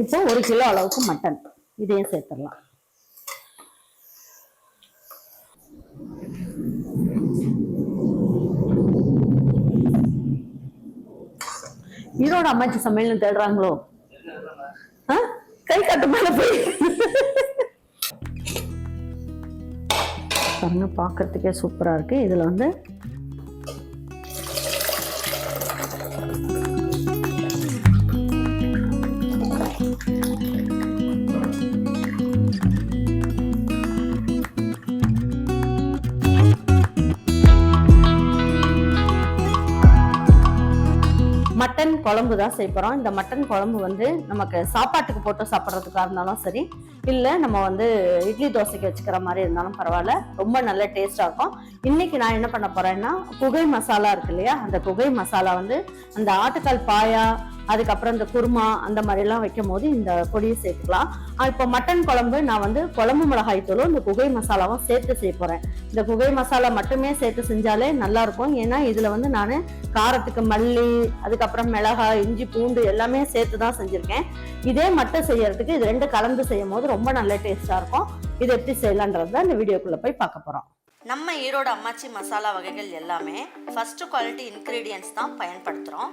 இப்போ ஒரு கிலோ அளவுக்கு மட்டன். இதையும் சேர்த்துடலாம். ஈரோடு அம்மாச்சி சமையல்னு தேடுறாங்களோ? கை கட்டு மேல போய். பாருங்க பார்க்கறதுக்கே சூப்பரா இருக்கு. இதுல வந்து மட்டன் குழம்பு தான் செய்ய போகிறோம் இந்த மட்டன் குழம்பு வந்து நமக்கு சாப்பாட்டுக்கு போட்டு சாப்பிட்றதுக்காக இருந்தாலும் சரி இல்லை நம்ம வந்து இட்லி தோசைக்கு வச்சுக்கிற மாதிரி இருந்தாலும் பரவாயில்ல. ரொம்ப நல்ல டேஸ்ட்டாக இருக்கும். இன்னைக்கு நான் என்ன பண்ண போகிறேன்னா குகை மசாலா இருக்கு இல்லையா? அந்த குகை மசாலா வந்து அந்த ஆட்டுக்கால் பாயா அதுக்கப்புறம் இந்த குருமா அந்த மாதிரிலாம் வைக்கும் போது இந்த பொடியை சேர்த்துக்கலாம். இப்போ மட்டன் குழம்பு நான் வந்து குழம்பு மிளகாய் தூளும் இந்த குகை மசாலாவும் சேர்த்து செய்ய போறேன். இந்த குகை மசாலா மட்டுமே சேர்த்து செஞ்சாலே நல்லா இருக்கும் ஏன்னா இதுல வந்து நான் காரத்துக்கு மல்லி அதுக்கப்புறம் மிளகாய் இஞ்சி பூண்டு எல்லாமே சேர்த்து தான் செஞ்சிருக்கேன். இதே மட்டும் செய்யறதுக்கு இது ரெண்டு கலந்து செய்யும் போது ரொம்ப நல்ல டேஸ்டா இருக்கும். இது எப்படி செய்யலான்றது தான் இந்த வீடியோக்குள்ள போய் பார்க்க போறோம். நம்ம ஈரோடு அம்மாச்சி மசாலா வகைகள் எல்லாமே ஃபர்ஸ்ட் குவாலிட்டி இன்க்ரீடியன்ஸ் தான் பயன்படுத்துகிறோம்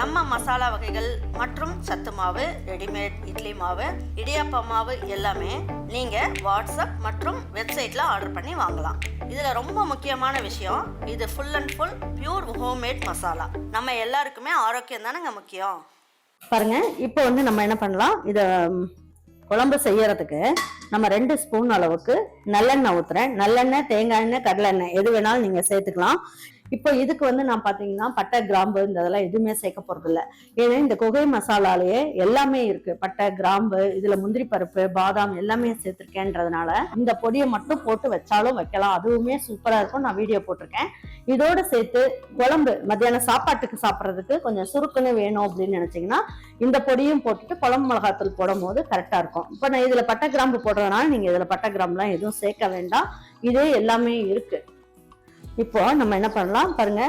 நம்ம மசாலா வகைகள் மற்றும் சத்து மாவு ரெடிமேட் இட்லி மாவு இடியாப்ப மாவு எல்லாமே நீங்கள் வாட்ஸ்அப் மற்றும் வெப்சைட்டில் ஆர்டர் பண்ணி வாங்கலாம். இதில் ரொம்ப முக்கியமான விஷயம் இது full and full pure homemade masala நம்ம எல்லாருக்குமே ஆரோக்கியம் தானேங்க முக்கியம்? பாருங்க இப்போ வந்து நம்ம என்ன பண்ணலாம்? இதை குழம்பு செய்யறதுக்கு நம்ம ரெண்டு ஸ்பூன் அளவுக்கு நல்லெண்ணெய் ஊற்றுறேன் நல்லெண்ணெய் தேங்காய் எண்ணெய் கடலெண்ணெய் எது வேணாலும் நீங்கள் சேர்த்துக்கலாம். இப்போ இதுக்கு வந்து நான் பார்த்தீங்கன்னா பட்டை கிராம்பு இந்த இதெல்லாம் எதுவுமே சேர்க்க போறது ஏன்னா இந்த குகை மசாலாலேயே எல்லாமே இருக்கு. பட்டை கிராம்பு இதுல முந்திரி பருப்பு பாதாம் எல்லாமே சேர்த்துருக்கேன்றதுனால இந்த பொடியை மட்டும் போட்டு வச்சாலும் வைக்கலாம். அதுவுமே சூப்பராக இருக்கும். நான் வீடியோ போட்டிருக்கேன். இதோட சேர்த்து குழம்பு மத்தியானம் சாப்பாட்டுக்கு சாப்பிட்றதுக்கு கொஞ்சம் சுருக்குன்னு வேணும் அப்படின்னு நினச்சிங்கன்னா இந்த பொடியும் போட்டுட்டு குழம்பு மிளகாத்தூள் போடும் போது கரெக்டாக இருக்கும். இப்போ நான் இதில் பட்டை கிராம்பு போடுறதுனால நீங்கள் இதில் பட்டை கிராம்புலாம் எதுவும் சேர்க்க வேண்டாம். இதே எல்லாமே இருக்குது இப்போ நம்ம என்ன பண்ணலாம்? பாருங்க.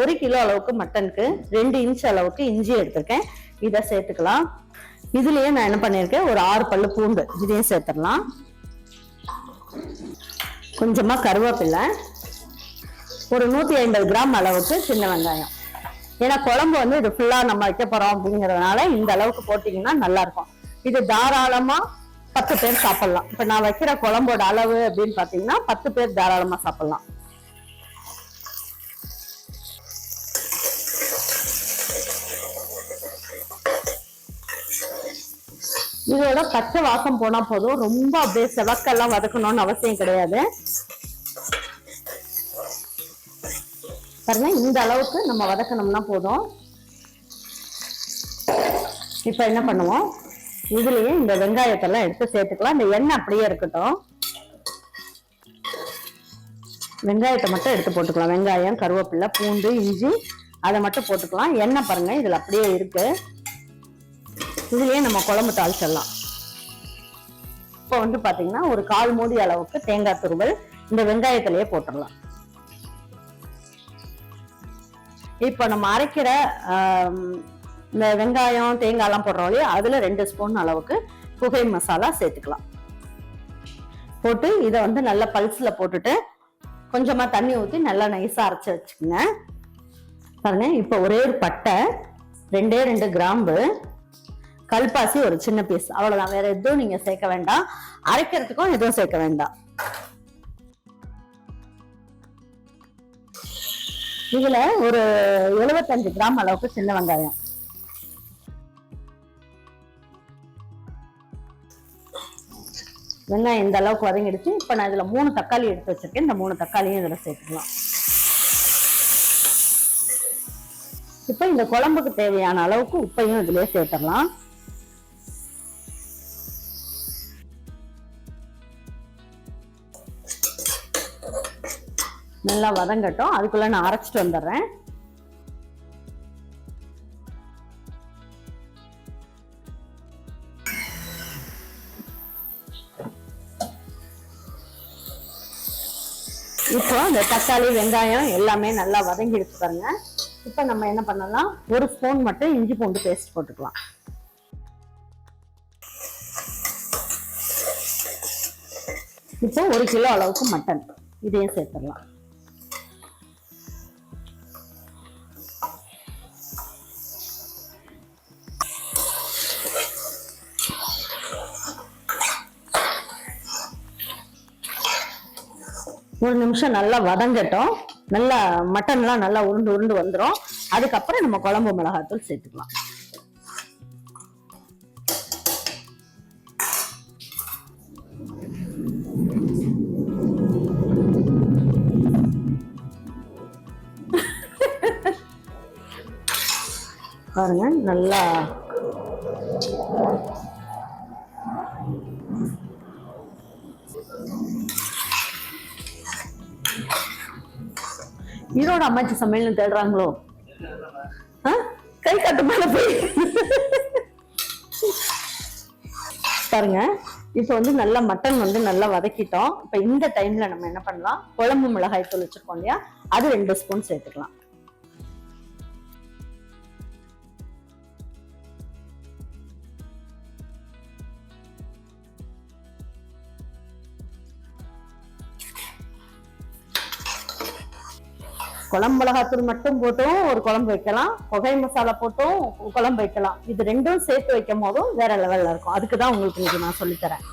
ஒரு கிலோ அளவுக்கு மட்டனுக்கு ரெண்டு இன்ச் அளவுக்கு இஞ்சி எடுத்திருக்கேன். இதை சேர்த்துக்கலாம். இதுலயே நான் என்ன பண்ணியிருக்கேன் ஒரு ஆறு பல்லு பூண்டு இதையும் சேர்த்துடலாம். கொஞ்சமா கருவேப்பிலை. ஒரு நூத்தி ஐம்பது கிராம் அளவுக்கு சின்ன வெங்காயம். ஏன்னா குழம்பு வந்து இது ஃபுல்லா நம்ம வைக்க போறோம் அப்படிங்கறதுனால இந்த அளவுக்கு போட்டீங்கன்னா நல்லா இருக்கும் இது தாராளமா பத்து பேர் சாப்பிடலாம். இப்ப நான் வைக்கிற குழம்போட அளவு அப்படின்னு பாத்தீங்கன்னா பத்து பேர் தாராளமா சாப்பிடலாம். இதோட பச்சை வாசம் போனா போதும். ரொம்ப அப்படியே செவக்கெல்லாம் வதக்கணும்னு அவசியம் கிடையாது. பாருங்க இந்த அளவுக்கு நம்ம வதக்கணும்னா போதும். இப்போ என்ன பண்ணுவோம்? இதுலயே இந்த வெங்காயத்தெல்லாம் எடுத்து சேர்த்துக்கலாம். இந்த எண்ணெய் அப்படியே இருக்கட்டும். வெங்காயத்தை மட்டும் எடுத்து போட்டுக்கலாம். வெங்காயம் கருவேப்பிலை பூண்டு இஞ்சி அதை மட்டும் போட்டுக்கலாம். எண்ணெய் பாருங்க இதுல அப்படியே இருக்கு. இதுலேயே நம்ம குழம்பு தாளிச்சிடலாம். இப்போ வந்து பாத்தீங்கன்னா ஒரு கால் மூடி அளவுக்கு தேங்காய் துருவல் இந்த வெங்காயத்திலேயே போட்டுடலாம். இப்போ நம்ம அரைக்கிற இந்த வெங்காயம் தேங்காய்லாம் போடுறோம் இல்லையா? அதுல ரெண்டு ஸ்பூன் அளவுக்கு புகை மசாலா சேர்த்துக்கலாம். போட்டு இதை வந்து நல்லா பல்ஸ்ல போட்டுட்டு கொஞ்சமா தண்ணி ஊற்றி நல்லா நைஸா அரைச்சு வச்சுக்கோங்க. பாருங்க இப்போ ஒரே ஒரு பட்டை ரெண்டே ரெண்டு கிராம்பு கல்பாசி ஒரு சின்ன பீஸ் அவ்வளவுதான். வேற எதுவும் நீங்க சேர்க்க வேண்டாம். அரைக்கிறதுக்கும் எதுவும் சேர்க்க வேண்டாம். இதுல ஒரு 75 கிராம் அளவுக்கு சின்ன வெங்காயம். வெங்காயம் இந்த அளவுக்கு வதங்கிடுச்சு. இப்போ நான் இதுல மூணு தக்காளி எடுத்து வச்சிருக்கேன். இந்த மூணு தக்காளியும் இதுல சேர்த்துக்கலாம். இப்போ இந்த குழம்புக்கு தேவையான அளவுக்கு உப்பையும் இதுலயே சேர்த்துடலாம். நல்லா வதங்கட்டும். அதுக்குள்ள நான் அரைச்சிட்டு வந்துடுறேன். இப்போ இந்த தக்காளி வெங்காயம் எல்லாமே நல்லா வதங்கிடுச்சு பாருங்க. இப்போ நம்ம என்ன பண்ணலாம்? ஒரு ஸ்பூன் மட்டும் இஞ்சி பூண்டு பேஸ்ட் போட்டுக்கலாம். இப்போ ஒரு கிலோ அளவுக்கு மட்டன். இதையும் சேர்த்துடலாம். ஒரு நிமிஷம் நல்லா வதங்கட்டும். நல்லா மட்டன்லாம் நல்லா உருண்டு உருண்டு வந்துடும் அதுக்கப்புறம் நம்ம குழம்பு மிளகாத்தூள் சேர்த்துக்கலாம். பாருங்க நல்லா ஈரோடு அம்மாச்சி சமையல்னு தேடுறாங்களோ? ஆ? கை கட்டு மேல போய். பாருங்க இப்போ வந்து நல்லா மட்டன் வந்து நல்லா வதக்கிட்டோம். இப்போ இந்த டைம்ல நம்ம என்ன பண்ணலாம்? குழம்பு மிளகாய் தூள் வச்சிருக்கோம் இல்லையா? அது ரெண்டு ஸ்பூன் சேர்த்துக்கலாம். குழம்பு மிளகாத்தூள் மட்டும் போட்டும் ஒரு குழம்பு வைக்கலாம். புகை மசாலா போட்டும் குழம்பு வைக்கலாம். இது ரெண்டும் சேர்த்து வைக்கும் போதும் வேற லெவல்ல இருக்கும். அதுக்கு தான் உங்களுக்கு இன்னைக்கு நான் சொல்லித்தரேன்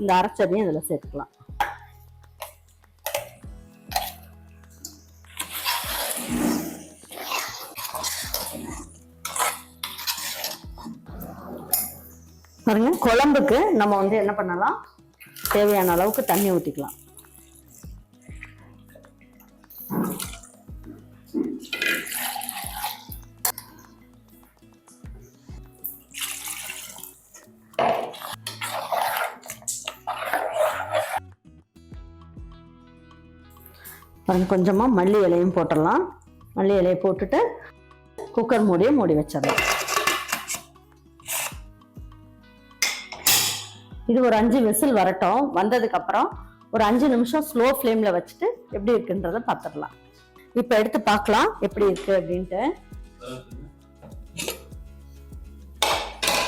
இந்த அரைச்சதையும் இதில் சேர்த்துக்கலாம். பாருங்க குழம்புக்கு நம்ம வந்து என்ன பண்ணலாம்? தேவையான அளவுக்கு தண்ணி ஊற்றிக்கலாம் பாருங்க கொஞ்சமா மல்லி இலையும் போட்டுடலாம். மல்லி இலையை போட்டுட்டு குக்கர் மூடியை மூடி வச்சிடலாம். இது ஒரு அஞ்சு விசில் வரட்டும். வந்ததுக்கு அப்புறம் ஒரு அஞ்சு நிமிஷம் ஸ்லோ ஃப்ளேம்ல வச்சுட்டு எப்படி இருக்குன்றத பார்த்துடலாம். இப்போ எடுத்து பார்க்கலாம் எப்படி இருக்கு அப்படின்ட்டு.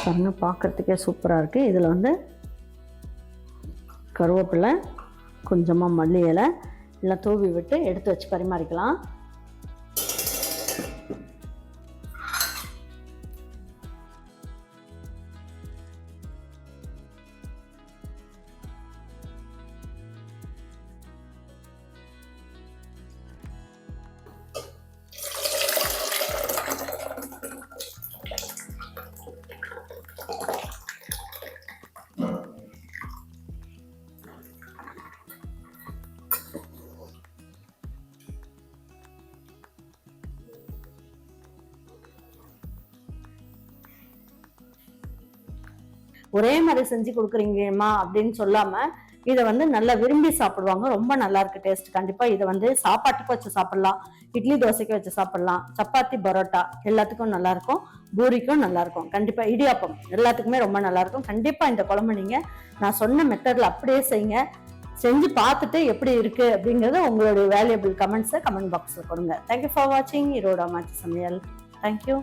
பாருங்க பார்க்கறதுக்கே சூப்பரா இருக்கு. இதுல வந்து கருவேப்பிலை கொஞ்சமா மல்லி இலை எல்லாம் தூவி விட்டு எடுத்து வச்சு பரிமாறிக்கலாம். ஒரே மாதிரி செஞ்சு கொடுக்குறீங்கம்மா அப்படின்னு சொல்லாம இதை வந்து நல்லா விரும்பி சாப்பிடுவாங்க. ரொம்ப நல்லா இருக்கு டேஸ்ட் கண்டிப்பா இதை வந்து சாப்பாட்டுக்கு வச்சு சாப்பிடலாம். இட்லி தோசைக்கு வச்சு சாப்பிடலாம். சப்பாத்தி பரோட்டா எல்லாத்துக்கும் நல்லா இருக்கும். பூரிக்கும் நல்லா இருக்கும். கண்டிப்பா இடியாப்பம் எல்லாத்துக்குமே ரொம்ப நல்லா இருக்கும். கண்டிப்பா இந்த குழம்பு நீங்க நான் சொன்ன மெத்தட்ல அப்படியே செய்யுங்க செஞ்சு பார்த்துட்டு எப்படி இருக்கு அப்படிங்கறத உங்களுடைய வேல்யூபிள் கமெண்ட்ஸை கமெண்ட் பாக்ஸ்ல கொடுங்க. தேங்க்யூ ஃபார் வாட்சிங் ஈரோட மாச்சி சமையல். தேங்க்யூ